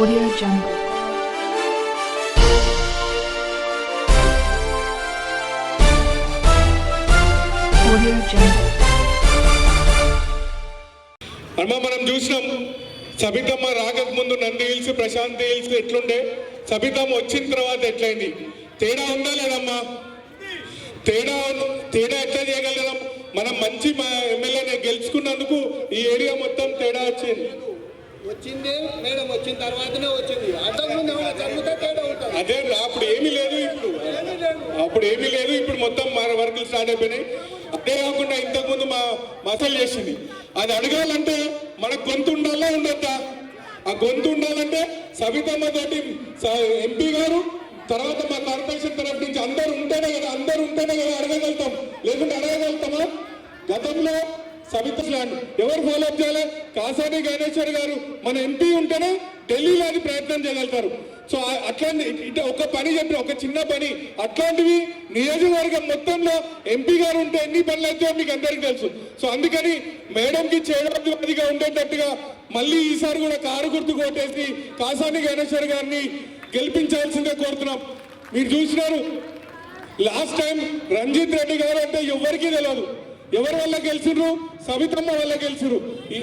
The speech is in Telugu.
Audio Jungle. Audio Jungle. అమ్మ మనం చూసినాం. సబితమ్మ రాకముందు నంది హిల్స్ ప్రశాంత్ హిల్స్ ఎట్లుండే? సబితమ్మ వచ్చిన తర్వాత ఎట్లయింది? తేడా ఉందా లేదమ్మా? తేడా తేడా ఎట్లా చేయగలరా మనం మంచి మా ఎమ్మెల్యేని గెలుచుకున్నందుకు ఈ ఏరియా మొత్తం తేడా వచ్చింది. వచ్చింది మేడం వచ్చిన తర్వాతనే వచ్చింది. అంతకుముందు ఏమైనా జరిగితే తేడా ఉంటుంది. అదే అప్పుడు ఏమీ లేదు ఇప్పుడు. అప్పుడు ఏమీ లేదు ఇప్పుడు మొత్తం మన వర్కులు స్టార్ట్ అయిపోయినాయి. అదే కాకుండా ఇంతకుముందు మా మసలు చేసింది. అది అడగాలంటే మన గొంతు ఉండాలా ఉండొద్దా? ఆ గొంతు ఉండాలంటే సవితమ్మ తోటి ఎంపీ గారు తర్వాత మా కార్పొరేషన్ తరఫు నుంచి అందరూ ఉంటేనే కదా అందరూ ఉంటేనే కదా అడగగలుగుతాం. లేకుంటే అడగగలుగుతామా? గతంలో సవిత ఎవరు ఫాలో అప్ చేయాలి? కాసాని గణేశ్వర్ గారు మన ఎంపీ ఉంటేనే ఢిల్లీలో అది ప్రయత్నం చేయగలుగుతారు. సో అట్లాంటి ఇట్లా ఒక పని చెప్పిన ఒక చిన్న పని అట్లాంటివి నియోజకవర్గం మొత్తంలో ఎంపీ గారు ఉంటే ఎన్ని పనులు అయితే మీకు అందరికీ తెలుసు. సో అందుకని మేడంకి చేయడానికి ఉండేటట్టుగా మళ్ళీ ఈసారి కూడా కారు గుర్తు కొట్టేసి కాసాని గణేశ్వర్ గారిని గెలిపించాల్సిందే కోరుతున్నాం. మీరు చూసినారు లాస్ట్ టైం రంజిత్ రెడ్డి గారు అంటే ఎవరికీ తెలియదు ఎవరి వల్ల గెలిచిర్రు? సవితమ్మ వల్ల గెలిచిర్రు. ఈ